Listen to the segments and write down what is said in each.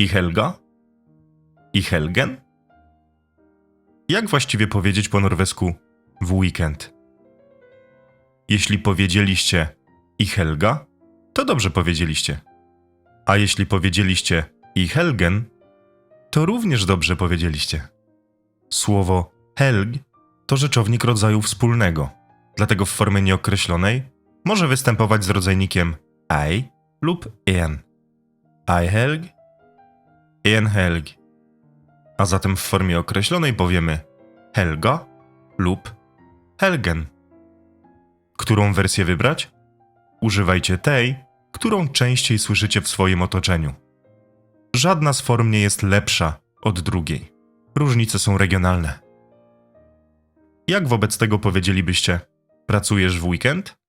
I Helga? I Helgen? Jak właściwie powiedzieć po norwesku w weekend? Jeśli powiedzieliście i Helga, to dobrze powiedzieliście. A jeśli powiedzieliście i Helgen, to również dobrze powiedzieliście. Słowo helg to rzeczownik rodzaju wspólnego, dlatego w formie nieokreślonej może występować z rodzajnikiem ei lub en. Ei helg, en helg. A zatem w formie określonej powiemy Helga lub Helgen. Którą wersję wybrać? Używajcie tej, którą częściej słyszycie w swoim otoczeniu. Żadna z form nie jest lepsza od drugiej. Różnice są regionalne. Jak wobec tego powiedzielibyście: Pracujesz w weekend?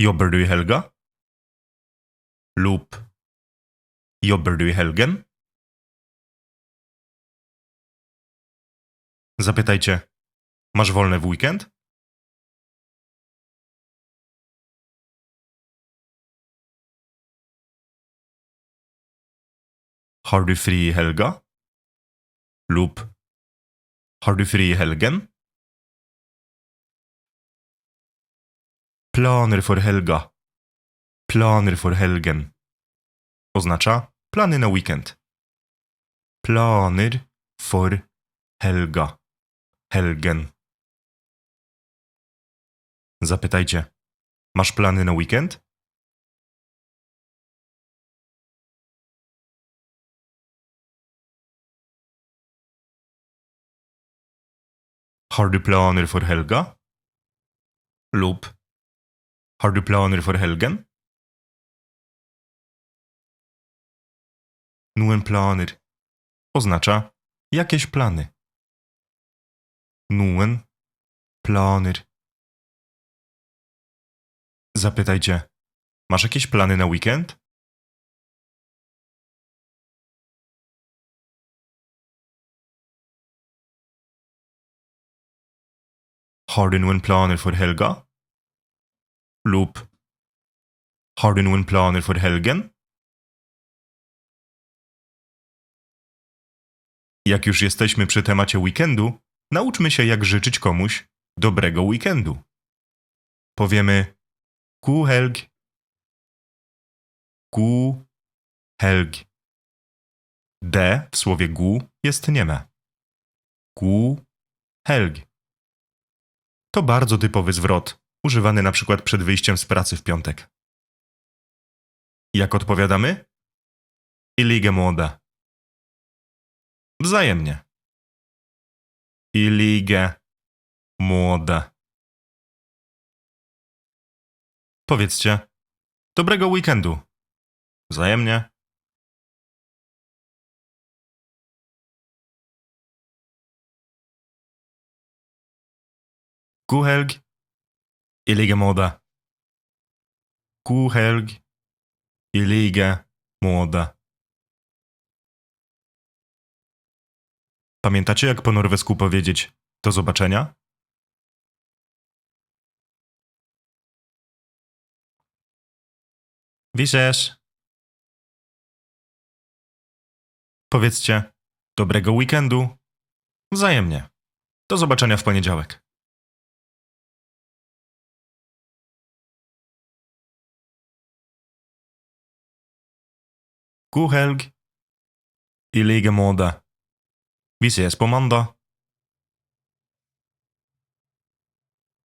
Jobber du i helga? Lub Jobber du i helgen? Zapytajcie: Masz wolne w weekend? Har du fri i helga? Lub Har du fri helgen? Planer for helga. Planer for helgen. Oznacza plany na weekend. Planer for helga. Helgen. Zapytajcie. Masz plany na weekend? Har du planer for helga? Lub Har du planer for helgen? Noen planer oznacza jakieś plany. Noen planer. Zapytajcie, masz jakieś plany na weekend? Har du noen planer for helga? Lub Har du noen planer for helgen? Jak już jesteśmy przy temacie weekendu, nauczmy się jak życzyć komuś dobrego weekendu. Powiemy ku helg, ku helg. D w słowie gu jest nieme. Ku helg. To bardzo typowy zwrot, używany na przykład przed wyjściem z pracy w piątek. Jak odpowiadamy? I ligę młoda. Wzajemnie. I ligę młoda. Powiedzcie, dobrego weekendu. Wzajemnie. God. I like måte. God helg. I like måte. Pamiętacie, jak po norwesku powiedzieć do zobaczenia? Wiesz. Powiedzcie dobrego weekendu. Wzajemnie. Do zobaczenia w poniedziałek. God helg. I like måte. Vi ses på måndag.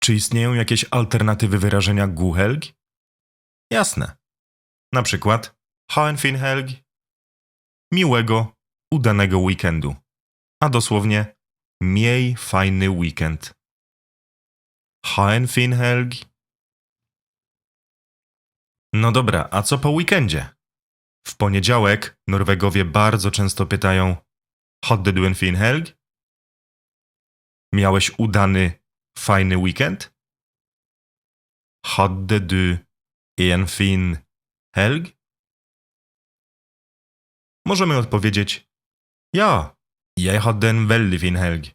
Czy istnieją jakieś alternatywy wyrażenia god helg? Jasne. Na przykład ha. Miłego, udanego weekendu. A dosłownie miej fajny weekend. Ha. No dobra, a co po weekendzie? W poniedziałek Norwegowie bardzo często pytają Hadde du en fin helg? Miałeś udany, fajny weekend? Hadde du en fin helg? Możemy odpowiedzieć Ja, jeg hadde en veldig fin helg.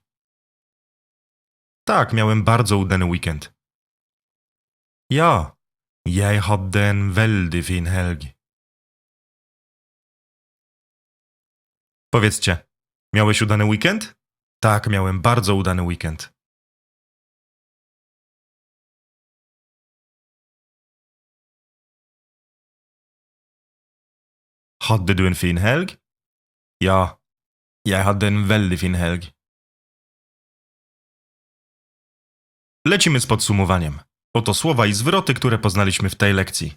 Tak, miałem bardzo udany weekend. Ja, jeg hadde en veldig fin helg. Powiedzcie, miałeś udany weekend? Tak, miałem bardzo udany weekend. Hadde du en fin helg? Ja, jeg hadde en veldig fin helg. Lecimy z podsumowaniem. Oto słowa i zwroty, które poznaliśmy w tej lekcji.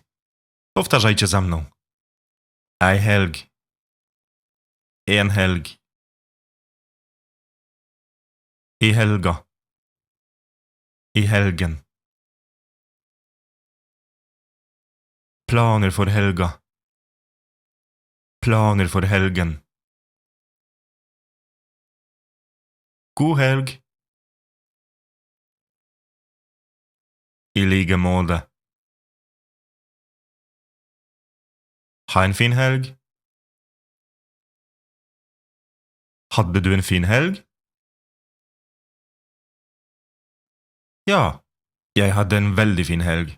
Powtarzajcie za mną. Ei helg. En helg. I helga. I helgen. Planer for helga. Planer for helgen. God helg. I like måte. Ha en fin helg. Hadde du en fin helg? Ja, jeg hadde en veldig fin helg.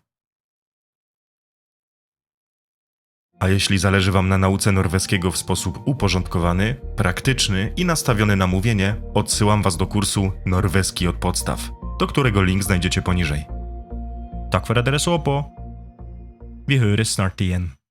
A jeśli zależy Wam na nauce norweskiego w sposób uporządkowany, praktyczny i nastawiony na mówienie, odsyłam Was do kursu Norweski od podstaw, do którego link znajdziecie poniżej. Takk for at dere. Vi høres snart igjen.